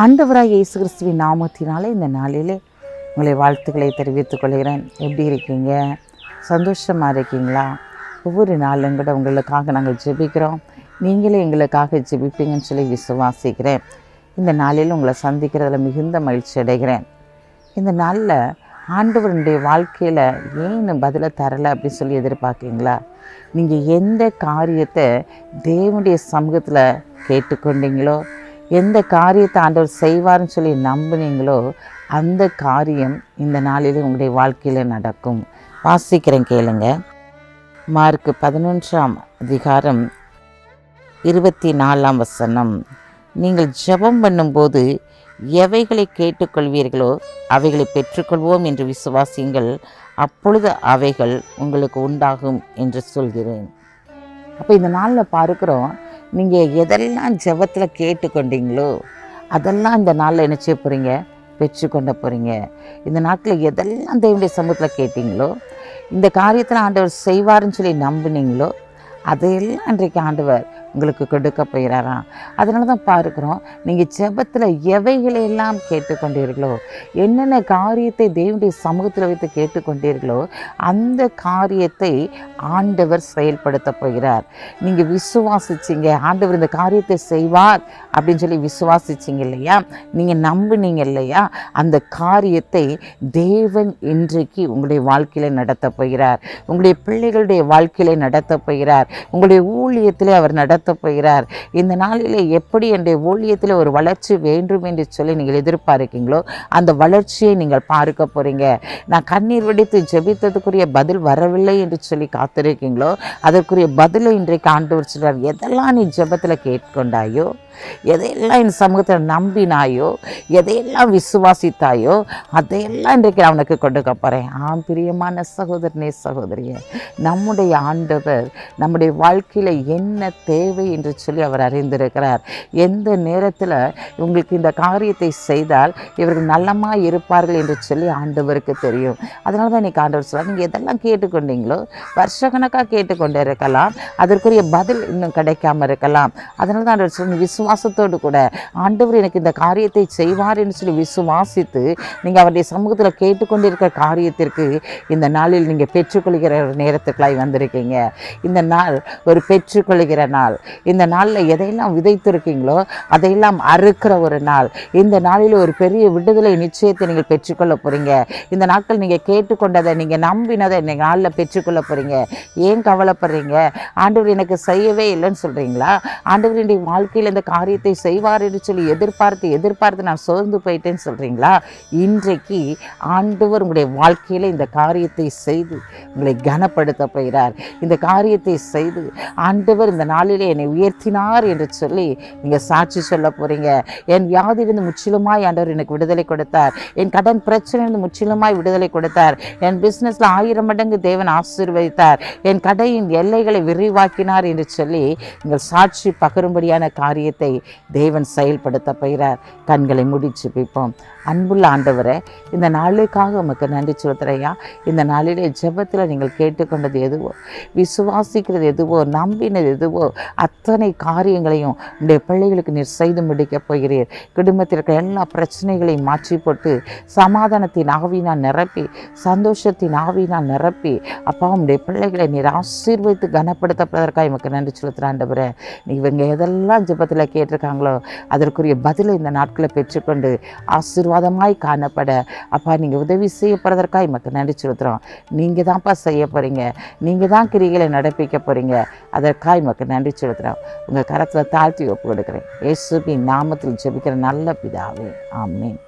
ஆண்டவராக இயேசு கிறிஸ்துவின் நாமத்தினாலே இந்த நாளிலே உங்களை வாழ்த்துக்களை தெரிவித்துக் கொள்கிறேன். எப்படி இருக்கீங்க? சந்தோஷமாக இருக்கீங்களா? ஒவ்வொரு நாளும் கூட உங்களுக்காக நாங்கள் ஜெபிக்கிறோம். நீங்களே எங்களுக்காக ஜெபிப்பீங்கன்னு சொல்லி விசுவாசிக்கிறேன். இந்த நாளில் உங்களை சந்திக்கிறதுல மிகுந்த மகிழ்ச்சி அடைகிறேன். இந்த நாளில் ஆண்டவருடைய வாழ்க்கையில் ஏன் பதிலை தரலை அப்படின்னு சொல்லி எதிர்பார்க்கீங்களா? நீங்கள் எந்த காரியத்தை தேவனுடைய சமூகத்தில் கேட்டுக்கொண்டீங்களோ எந்த காரியத்தை ஆண்டவர் செய்வார்னு சொல்லி நம்புனீங்களோ அந்த காரியம் இந்த நாளில் உங்களுடைய வாழ்க்கையில் நடக்கும். வாசிக்கிறேன் கேளுங்க. மார்க் பதினொன்றாம் அதிகாரம் இருபத்தி நாலாம் வசனம். நீங்கள் ஜெபம் பண்ணும்போது எவைகளை கேட்டுக்கொள்வீர்களோ அவைகளை பெற்றுக்கொள்வோம் என்று விசுவாசியுங்கள். அப்பொழுது அவைகள் உங்களுக்கு உண்டாகும் என்று சொல்கிறேன். அப்போ இந்த நாளில் பார்க்குறோம் நீங்கள் எதெல்லாம் ஜெபத்தில் கேட்டுக்கொண்டீங்களோ அதெல்லாம் இந்த நாளில் என்ன செய்ய போகிறீங்க பெற்றுக்கொண்ட போகிறீங்க இந்த நாட்டில் எதெல்லாம் தேவனுடைய சமூகத்தில் கேட்டீங்களோ இந்த காரியத்தில் ஆண்டவர் செய்வாருன்னு சொல்லி நம்புனீங்களோ அதையெல்லாம் இன்றைக்கு ஆண்டவர் உங்களுக்கு கொடுக்க போகிறாராம் அதனால தான் பார்க்குறோம். நீங்கள் ஜெபத்தில் எவைகளையெல்லாம் கேட்டுக்கொண்டீர்களோ என்னென்ன காரியத்தை தேவனுடைய சமூகத்தில் வைத்து கேட்டுக்கொண்டீர்களோ அந்த காரியத்தை ஆண்டவர் செயல்படுத்த போகிறார். நீங்கள் விசுவாசிச்சிங்க ஆண்டவர் இந்த காரியத்தை செய்வார் அப்படின்னு சொல்லி விசுவாசிச்சிங்க இல்லையா? நீங்கள் நம்புனீங்க இல்லையா? அந்த காரியத்தை தேவன் இன்றைக்கு உங்களுடைய வாழ்க்கையில் நடத்த போகிறார். உங்களுடைய பிள்ளைகளுடைய வாழ்க்கையில் நடத்த போகிறார். உங்களுடைய ஊழியத்திலே அவர் நடத்த போகிறார். இந்த நாளிலே எப்படி என்னுடைய ஊழியத்தில் ஒரு வளர்ச்சி வேண்டும் என்று சொல்லி நீங்கள் எதிர்பார்க்கீங்களோ அந்த வளர்ச்சியை நீங்கள் பார்க்க போகிறீங்க நான் கண்ணீர் வெடித்து ஜெபித்ததுக்குரிய பதில் வரவில்லை என்று சொல்லி காத்திருக்கீங்களோ அதற்குரிய பதிலை இன்றைக்கு ஆண்டு சொல்றார். எதெல்லாம் நீ ஜெபத்தில் கேட்கொண்டாயோ எதையெல்லாம் என் சமூகத்தில் நம்பினாயோ எதையெல்லாம் விசுவாசித்தாயோ அதையெல்லாம் இன்றைக்கு அவனுக்கு உனக்கு கொடுக்க போகிறேன் ஆம் பிரியமான சகோதரனே சகோதரியே நம்முடைய ஆண்டவர் நம்முடைய வாழ்க்கையில் என்ன தேவை என்று சொல்லி அவர் அறிந்திருக்கிறார். எந்த நேரத்தில் உங்களுக்கு இந்த காரியத்தை செய்தால் இவர்கள் நல்லமாக இருப்பார்கள் என்று சொல்லி ஆண்டவருக்கு தெரியும். அதனால தான் இன்றைக்கி ஆண்டவர் சொல்கிறார் நீங்கள் எதெல்லாம் கேட்டுக்கொண்டீங்களோ வருஷக்கணக்காக கேட்டுக்கொண்டு இருக்கலாம் அதற்குரிய பதில் இன்னும் கிடைக்காம இருக்கலாம். அதனால தான் ஆண்டவர் சொல்லி விசுவாசத்தோடு கூட ஆண்டவர் எனக்கு இந்த காரியத்தை செய்வார் என்று சொல்லி விசுவாசித்து நீங்கள் அவருடைய சமூகத்தில் கேட்டுக்கொண்டிருக்கிற காரியத்திற்கு இந்த நாளில் நீங்கள் பெற்றுக்கொள்கிற ஒரு நேரத்துக்குள்ளாய் வந்திருக்கீங்க. இந்த நாள் ஒரு பெற்றுக்கொள்கிற நாள். இந்த நாளில் எதையெல்லாம் விதைத்திருக்கீங்களோ அதையெல்லாம் அறுக்கிற ஒரு நாள். இந்த நாளில் ஒரு பெரிய விடுதலை நிச்சயத்தை நீங்கள் பெற்றுக்கொள்ள போகிறீங்க இந்த நாட்கள் நீங்கள் கேட்டுக்கொண்டதை நீங்கள் நம்பினதை நீங்கள் நாளில் பெற்றுக்கொள்ள போகிறீங்க ஏன் கவலைப்படுறீங்க? ஆண்டவர் எனக்கு செய்யவே இல்லைன்னு சொல்கிறீங்களா ஆண்டவருடைய வாழ்க்கையில் இந்த காரியத்தை செய்வார் என்று சொல்லி எதிர்பார்த்து எதிர்பார்த்து நான் சோர்ந்து போயிட்டேன்னு சொல்கிறீங்களா இன்றைக்கு ஆண்டவர் உங்களுடைய வாழ்க்கையில் இந்த காரியத்தை செய்து உங்களை கனப்படுத்த போகிறார். இந்த காரியத்தை செய்து ஆண்டவர் இந்த நாளிலே என்னை உயர்த்தினார் என்று சொல்லி நீங்கள் சாட்சி சொல்ல போகிறீங்க என் வியாதியிலிருந்து முற்றிலுமாய் ஆண்டவர் எனக்கு விடுதலை கொடுத்தார். என் கடன் பிரச்சனையிலிருந்து முற்றிலுமாய் விடுதலை கொடுத்தார். என் பிஸ்னஸில் ஆயிரம் மடங்கு தேவன் ஆசீர்வதித்தார். என் கடையின் எல்லைகளை விரிவாக்கினார் என்று சொல்லி நீங்கள் சாட்சி பகரும்படியான காரியத்தை தேவன் செயல்படுத்த போகிறார். கண்களை முடிச்சு பிப்போம் அன்புள்ள ஆண்டவரே இந்த நாளுக்காக உமக்கு நன்றி சொல்கிறையா இந்த நாளிலே ஜெபத்தில் நீங்கள் கேட்டுக்கொண்டது எதுவோ விசுவாசிக்கிறது எதுவோ நம்பினது எதுவோ அத்தனை காரியங்களையும் உடைய பிள்ளைகளுக்கு நீர் செய்து முடிக்கப் போகிறீர். குடும்பத்தில் இருக்கிற எல்லா பிரச்சனைகளையும் மாற்றி போட்டு சமாதானத்தின் ஆவினால் நிரப்பி சந்தோஷத்தின் ஆவினால் நிரப்பி அப்பா உடைய பிள்ளைகளை நீர் ஆசீர்வதித்து கனப்படுத்தப்படுவதற்காக எமக்கு நன்றி செலுத்துகிற ஆண்டவரே. நீ இவங்க எதெல்லாம் ஜெபத்தில் கேட்டிருக்காங்களோ? அதற்குரிய பதிலை இந்த நாட்களை பெற்றுக்கொண்டு ஆசீர்வாதமாய் காணப்பட. அப்பா நீங்கள் உதவி செய்யப்படுறதற்காக எமக்கு நன்றி செலுத்துகிறோம் நீங்கள் தான்ப்பா செய்ய போகிறீங்க நீங்கள் தான் கிரிகளை நடப்பிக்க போகிறீங்க அதற்காக எமக்கு நன்றி செலுத்துகிறோம் உங்கள் கரத்தில் தாழ்த்தி ஒப்பு கொடுக்குறேன் இயேசுவின் நாமத்தில் ஜெபிக்கிற நல்ல பிதாவே. ஆமீன்.